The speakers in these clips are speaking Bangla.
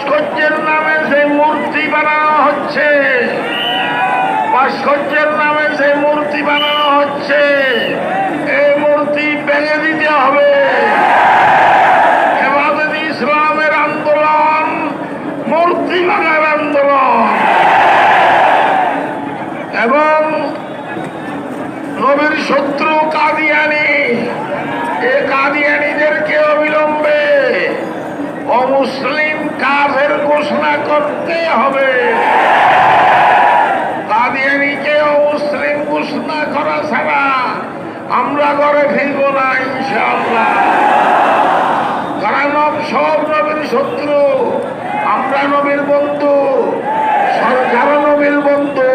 ভাস্কর্যের নামে যে মূর্তি বানানো হচ্ছে। ভাস্কর্যের নামে যে মূর্তি বানানো হচ্ছে। এই মূর্তি ভেঙে দিতে হবে। ইসলামের আন্দোলন, মূর্তি আন্দোলন। এবং নবীর শত্রু কাদিয়ানি এ কাদিয়ানিদেরকে অবিলম্বে অমুসলিম ঘোষণা করতে হবে। কাদিয়ানিকে অমুসলিম ঘোষণা করা ছাড়া আমরা ঘরে ফিরব না, ইনশাআল্লাহ। কারণ সব নবীর শত্রু, আমরা নবীর বন্ধু সরকার নবীর বন্ধু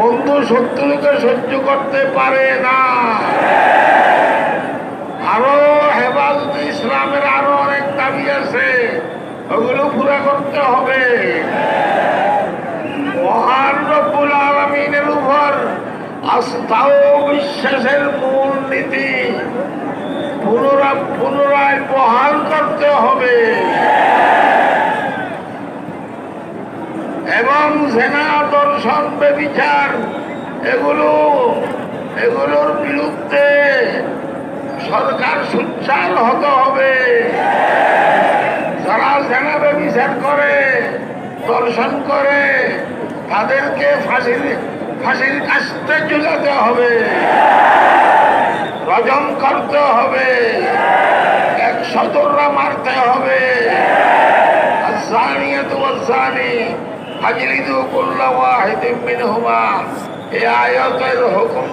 বন্ধু শত্রুকে সহ্য করতে পারে না। আরও হেফাজত ইসলামের আরও অনেক দাবি আছে। ওগুলো করতে হবে। মহান উপর আস্থা ও বিশ্বাসের মূল নীতি পুনরায় পুনরায় বহাল করতে হবে। এবং সেনা, দর্শন, বেবিচার, এগুলো, এগুলোর বিরুদ্ধে সরকার সুচ্চার হতে হবে। বিচার করে, দর্শন করে, তাদেরকে ফাঁসির ফাঁসির কাছতে ঝুলাতে হবে। রজম করতে হবে। এক সতররা মারতে হবে। এই আয়তের হুকুম